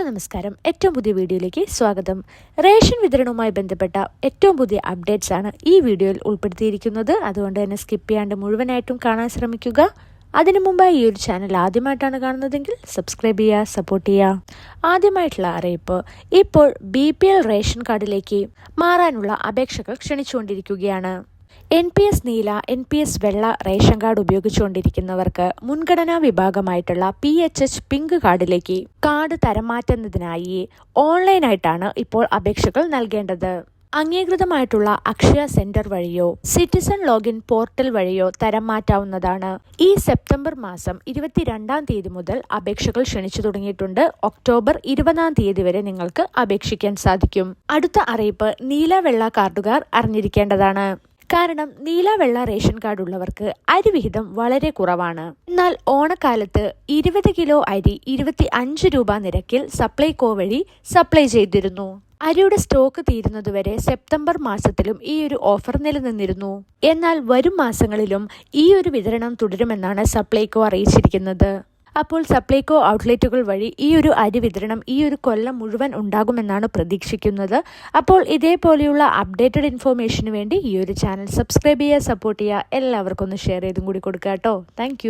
Hello നമസ്കാരം. ഏറ്റവും പുതിയ വീഡിയോയിലേക്ക് സ്വാഗതം. റേഷൻ വിതരണവുമായി ബന്ധപ്പെട്ട ഏറ്റവും പുതിയ അപ്ഡേറ്റ്സ് ആണ് ഈ വീഡിയോയിൽ ഉൾപ്പെടുത്തിയിരിക്കുന്നത്. അതുകൊണ്ട് തന്നെ സ്കിപ്പ് ചെയ്യാണ്ട് മുഴുവനായിട്ടും കാണാൻ ശ്രമിക്കുക. അതിനു മുമ്പായി ഈ ഒരു ചാനൽ ആദ്യമായിട്ടാണ് കാണുന്നതെങ്കിൽ സബ്സ്ക്രൈബ് ചെയ്യുക സപ്പോർട്ട് ചെയ്യുക. ആദ്യമായിട്ടുള്ള അറിയിപ്പ്. ഇപ്പോൾ ബി റേഷൻ കാർഡിലേക്ക് മാറാനുള്ള അപേക്ഷകൾ ക്ഷണിച്ചുകൊണ്ടിരിക്കുകയാണ്. എൻ പി എസ് നീല എൻ പി എസ് വെള്ള റേഷൻ കാർഡ് ഉപയോഗിച്ചുകൊണ്ടിരിക്കുന്നവർക്ക് മുൻഗണനാ വിഭാഗമായിട്ടുള്ള പി എച്ച് എച്ച് പിങ്ക് കാർഡിലേക്ക് കാർഡ് തരം മാറ്റുന്നതിനായി ഓൺലൈനായിട്ടാണ് ഇപ്പോൾ അപേക്ഷകൾ നൽകേണ്ടത്. അംഗീകൃതമായിട്ടുള്ള അക്ഷയ സെന്റർ വഴിയോ സിറ്റിസൺ ലോഗിൻ പോർട്ടൽ വഴിയോ തരം മാറ്റാവുന്നതാണ് ഈ സെപ്റ്റംബർ മാസം ഇരുപത്തിരണ്ടാം തീയതി മുതൽ അപേക്ഷകൾ ക്ഷണിച്ചു തുടങ്ങിയിട്ടുണ്ട്. ഒക്ടോബർ ഇരുപതാം തീയതി വരെ നിങ്ങൾക്ക് അപേക്ഷിക്കാൻ സാധിക്കും. അടുത്ത അറിയിപ്പ് നീല വെള്ള കാർഡുകാർ അറിഞ്ഞിരിക്കേണ്ടതാണ്. കാരണം നീലവെള്ള റേഷൻ കാർഡ് ഉള്ളവർക്ക് അരി വിഹിതം വളരെ കുറവാണ്. എന്നാൽ ഓണക്കാലത്ത് ഇരുപത് കിലോ അരി ഇരുപത്തി അഞ്ച് രൂപ നിരക്കിൽ സപ്ലൈകോ വഴി സപ്ലൈ ചെയ്തിരുന്നു. അരിയുടെ സ്റ്റോക്ക് തീരുന്നതുവരെ സെപ്റ്റംബർ മാസത്തിലും ഈ ഒരു ഓഫർ നിലനിന്നിരുന്നു. എന്നാൽ വരും മാസങ്ങളിലും ഈ ഒരു വിതരണം തുടരുമെന്നാണ് സപ്ലൈകോ അറിയിച്ചിരിക്കുന്നത്. അപ്പോൾ സപ്ലൈകോ ഔട്ട്ലെറ്റുകൾ വഴി ഈ ഒരു അരി വിതരണം ഈ ഒരു കൊല്ലം മുഴുവൻ ഉണ്ടാകുമെന്നാണ് പ്രതീക്ഷിക്കുന്നത്. അപ്പോൾ ഇതേപോലെയുള്ള അപ്ഡേറ്റഡ് ഇൻഫോർമേഷന് വേണ്ടി ഈ ഒരു ചാനൽ സബ്സ്ക്രൈബ് ചെയ്യുക സപ്പോർട്ട് ചെയ്യുക. എല്ലാവർക്കും ഒന്ന് ഷെയർ ചെയ്തും കൂടി കൊടുക്കുക കേട്ടോ. താങ്ക്